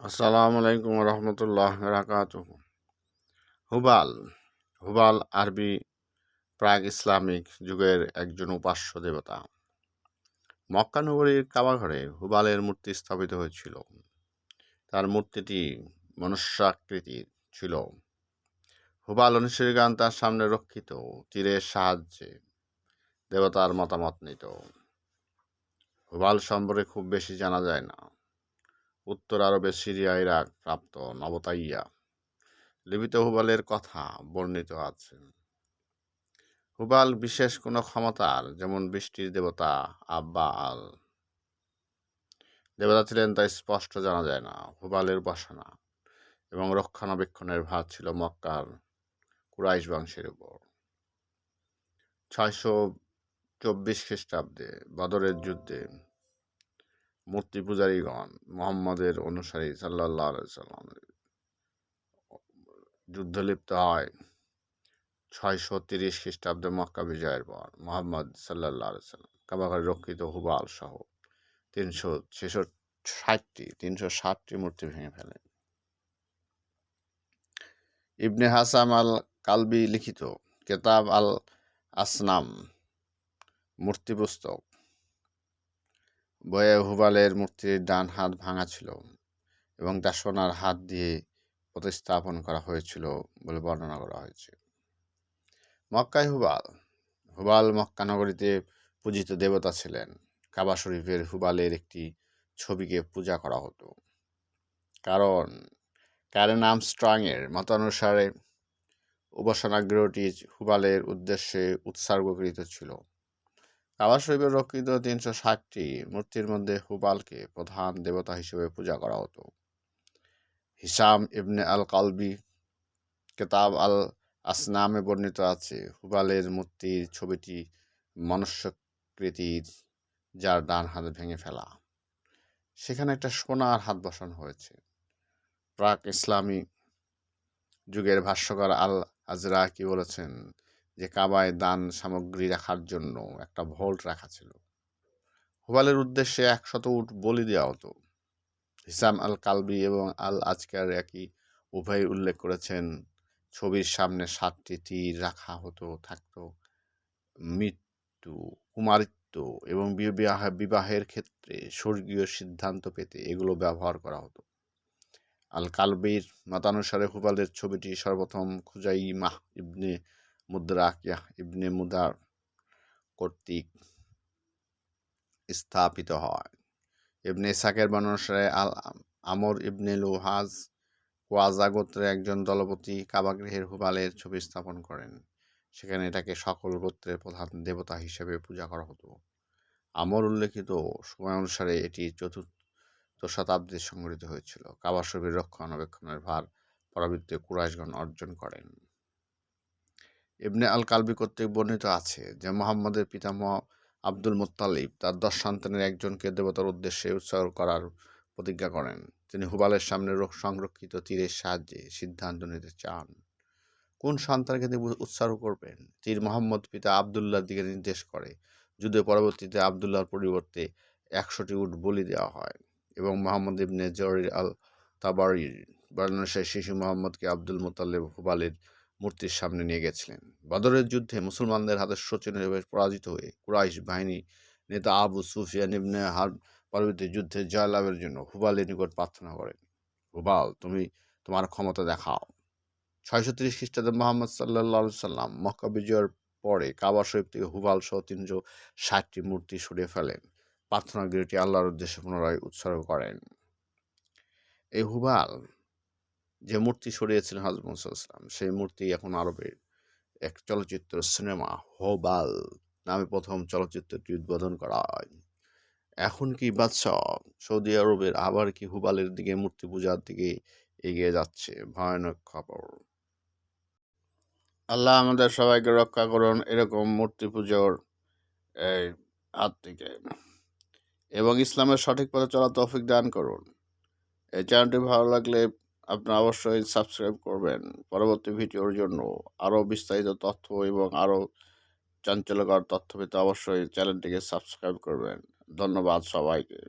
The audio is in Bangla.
আসসালামু আলাইকুম রহমতুল্লাহ বারাকাত হুবাল হুবাল আরবি প্রাগ ইসলামিক যুগের একজন উপাস্য দেবতা। মক্কা নগরীর কাবাঘরে হুবালের মূর্তি স্থাপিত হয়েছিল। তার মূর্তিটি মনুষ্যাকৃতির ছিল। হুবাল অনুসারী গান তার সামনে রক্ষিত তীরের সাহায্যে দেবতার মতামত নিত। হুবাল সম্পর্কে খুব বেশি জানা যায় না। উত্তর আরবে সিরিয়া, ইরাক, প্রাপ্ত নবতাইয়া। লিপিত হুবালের কথা বর্ণিত আছে। হুবাল বিশেষ কোনো ক্ষমতার যেমন বৃষ্টির দেবতা আব্বা আল। দেবতা ছিলেন তা স্পষ্ট জানা যায় না, হুবালের উপাসনা এবং রক্ষণাবেক্ষণের ভার ছিল মক্কার কুরাইশ বংশের উপর। ছয়শো চব্বিশ খ্রিস্টাব্দে বদরের যুদ্ধে মূর্তি পূজারীগণ মোহাম্মদের অনুসারী সাল্লাহ সাল্লাম। যুদ্ধ লিপ্ত হয় ছয়শো তিরিশ খ্রিস্টাব্দে মক্কা বিজয়ের পর মোহাম্মদ সাল্লাহ সাল্লাম কাবাঘরে রক্ষিত হুবাল সহ তিনশো ছেষট্টি, ষাটটি, তিনশো ষাটটি মূর্তি ভেঙে ফেলেন। ইবনে হাসাম আল কালবি লিখিত কেতাব আল আসনাম মূর্তি পুস্তক বয়ে হুবালের মূর্তির ডান হাত ভাঙা ছিল এবং তা সোনার হাত দিয়ে প্রতিস্থাপন করা হয়েছিল বলে বর্ণনা করা হয়েছে। মক্কায় হুবাল হুবাল মক্কা নগরীতে পূজিত দেবতা ছিলেন। কাবা শরীফের হুবালের একটি ছবিকে পূজা করা হতো। কারণ ক্যারেন আমস্ট্রংয়ের মতানুসারে উপাসনাগৃহটি হুবালের উদ্দেশ্যে উৎসর্গকৃত ছিল। কাবা শরীফের রক্ষিত তিনশো ষাটটি মূর্তির মধ্যে হুবালকে প্রধান দেবতা হিসেবে পূজা করা হতো। হিসাম ইবনে আল কালবি কেতাব আল আসনামে বর্ণিত আছে। হুবালের মূর্তির ছবিটি মনুষ্যকৃতির যার ডান হাত ভেঙে ফেলা। সেখানে একটা সোনার হাত বসানো হয়েছে। প্রাক ইসলামী যুগের ভাষ্যকার আল আজরা কি বলেছেন যে কাবায় দান সামগ্রী রাখার জন্য একটা ভোল্ট রাখা ছিল। হুবালের উদ্দেশ্যে একশত উট বলি দেওয়া হতো। হিসাম আল কালবি এবং আল আজকার একই উভয় উল্লেখ করেছেন, ছবির সামনে সাতটি তীর রাখা হতো, থাকতো মৃত্যু, কুমারিত্ব এবং বিবাহ, বিবাহের ক্ষেত্রে স্বর্গীয় সিদ্ধান্ত পেতে এগুলো ব্যবহার করা হতো। আল কালবির মতানুসারে হুবালের ছবিটি সর্বপ্রথম খুজাই মাহ ইবনে মুদ্রাকিয়া ইবনে মুদার কর্তৃক স্থাপিত হয়। ইবনে ইসাকের বর্ণনায় আল আমর ইবনে লুহাজ ওয়াজা গোত্রের একজন দলপতি কাবাগৃহের হুবালের ছবি স্থাপন করেন। সেখানে এটাকে সকল গোত্রের প্রধান দেবতা হিসেবে পূজা করা হতো। আমর উল্লেখিত সময় অনুসারে এটি চতুর্থ শতাব্দীতে সংগঠিত হয়েছিল। কাবা শরীর রক্ষণাবেক্ষণের ভার পরাবৃত্তে কুরাইশগণ অর্জন করেন। ইবনে আল কালবি কর্তৃক বর্ণিত আছে যে মোহাম্মদের পিতামহ আব্দুল মুত্তালিব তার দশ সন্তানের একজনকে দেবতার উদ্দেশ্যে উৎসর্গ করার প্রতিজ্ঞা করেন। তিনি হুবালের সামনে রোগ সংরক্ষিত তীরের সাহায্যে সিদ্ধান্ত নিতে চান। কোন সন্তানকে তিনি উৎসর্গ করবেন? তীর মোহাম্মদ পিতা আবদুল্লার দিকে নির্দেশ করে যুদ্ধে পরবর্তীতে আবদুল্লার পরিবর্তে একশোটি উট বলি দেওয়া হয় এবং মোহাম্মদ ইবনে জরির আল তাবারির বর্ণনাশায় শিশু মোহাম্মদকে আব্দুল মোতাল্লেব হুবালের মূর্তির সামনে নিয়ে গেছিলেন। বদরের যুদ্ধে মুসলমানদের হাতে শচীনভাবে পরাজিত হয়ে কুরাইশ বাহিনী নেতা আবু সুফিয়ান ইবনে হার পরবর্তী যুদ্ধে জয়লাভের জন্য হুবালের নিকট প্রার্থনা করেন, হুবাল, তুমি তোমার ক্ষমতা দেখাও। ছয়শো তিরিশ খ্রিস্টাব্দে মোহাম্মদ সাল্লা সাল্লাম মক্কা বিজয়ের পরে কাবা শরীফ থেকে হুবাল সহ তিনশো ষাটটি মূর্তি সরিয়ে ফেলেন। প্রার্থনা গৃহটি আল্লাহর উদ্দেশ্যে পুনরায় উৎসর্গ করেন। এই হুবাল যে মূর্তি সরিয়েছিলেন হজরত মুসাল্লাম সেই মূর্তি এখন আরবের এক চলচ্চিত্র, সিনেমা, হোবাল নামে প্রথম চলচ্চিত্রটি উদ্বোধন করা হয়। এখন কি বাদশাহ সৌদি আরবের আবার কি হুবালের দিকে, মূর্তি পূজার দিকে এগিয়ে যাচ্ছে? ভয়ানক খবর। আল্লাহ আমাদের সবাইকে রক্ষা করুন এরকম মূর্তি পুজোর, এই হাত থেকে। এবং ইসলামের সঠিক পথে চলা তৌফিক দান করুন। এই চ্যানেলটি ভালো লাগলে আপনারা অবশ্যই সাবস্ক্রাইব করবেন। পরবর্তী ভিডিওর জন্য আরও বিস্তারিত তথ্য এবং আরও চাঞ্চল্যকর তথ্য পেতে অবশ্যই চ্যানেলটিকে সাবস্ক্রাইব করবেন। ধন্যবাদ সবাইকে।